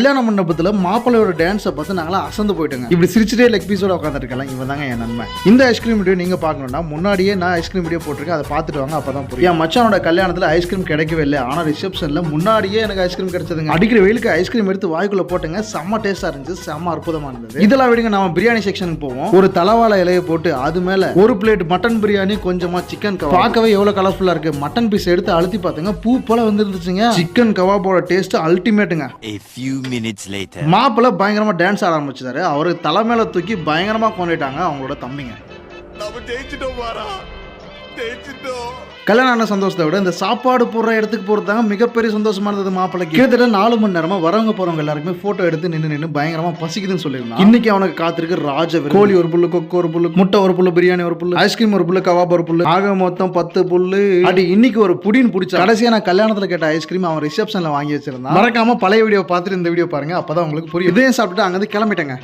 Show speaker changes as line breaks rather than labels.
கல்யாண மண்டபத்துல மாப்பிள்ளையோட டான்ஸை பார்த்து நாங்களாம் அசந்து போயிட்டோங்க. இப்படி சிரிச்சிட்டே லெக் பீஸோட உட்காந்துருக்கலாம் இவன் தாங்க என் நன்மை இந்த ஐஸ்கிரீம் வீடியோ நீங்க பார்க்கணும்னா முன்னாடியே நான் ஐஸ்கிரீம் வீடியோ போட்டிருக்கேன். அதை பார்த்துட்டு வாங்க அப்பதான் புரியும். என் மச்சானோட கல்யாணத்துல ஐஸ்கிரீம் கிடைக்கவே இல்லை. ஆனா ரிசப்ஷன்ல முன்னாடியே எனக்கு ஐஸ்கிரீம் கிடைச்சதுங்க. அடிக்கிற வெயிலுக்கு ஐஸ்கிரீம் எடுத்து வாய்க்குள்ள போட்டுங்க. செம்ம டேஸ்டா இருந்துச்சு. செம்ம அற்புதமா இருந்தது. இதெல்லாம் விடுங்க நம்ம பிரியாணி செக்ஷனுக்கு போவோம். ஒரு தலவாழை இலையை போட்டு அது மேல ஒரு பிளேட் மட்டன் பிரியாணி கொஞ்சமா சிக்கன் கவாப் பார்க்கவே எவ்வளவு கலர்ஃபுல்லா இருக்கு. மட்டன் பீஸ் எடுத்து அழுத்தி பார்த்துங்க. பூ போல வந்துருந்துச்சுங்க. சிக்கன் கவாபோட டேஸ்ட் அல்டிமேட்டுங்க
minutes later.
மாப்பிள்ள பயங்கரமா டான்ஸ் ஆட ஆரம்பிச்சிட்டாரு. அவரு தலை மேல தூக்கி பயங்கரமா கொண்டுட்டாங்க அவங்களோட தம்பிங்க.
நம்ம ஜெயிச்சிட்டோம் பாரா ஜெயிச்சிட்டோம்.
கல்யாணம் ஆன சந்தோஷத்தை விட இந்த சாப்பாடு போடுற இடத்துக்கு போறதாங்க மிகப்பெரிய சந்தோஷமா இருந்தது மாப்பிள்ளைக்கு கிட்டத்தட்ட நாலு மணி நேரமா வரவங்க போறவங்க எல்லாருக்குமே போட்டோ எடுத்து நின்று நின்று பயங்கரமா பசிக்குதுன்னு சொல்லியிருந்தான். இன்னைக்கு அவனுக்கு காத்திருக்கு ராஜ கோழி ஒரு புல்லு கொக்கு ஒரு புல்லு முட்டை ஒரு புல்லு பிரியாணி ஒரு புல்லு ஐஸ்கிரீம் ஒரு புல்லு கவாப் ஒரு புல்லு. ஆக மொத்தம் பத்து புல்லு. அடி இன்னைக்கு ஒரு புடின்னு பிடிச்சா. கடைசியா நான் கல்யாணத்துல கேட்ட ஐஸ்கிரீம் அவன் ரிசப்ஷன்ல வாங்கி வச்சிருந்தான். மறக்காம பழைய வீடியோ பார்த்துட்டு இந்த வீடியோ பாருங்க அப்பதான் உங்களுக்கு புரியும். இதையும் சாப்பிட்டு அங்கிருந்து கிளம்பிட்டேங்க.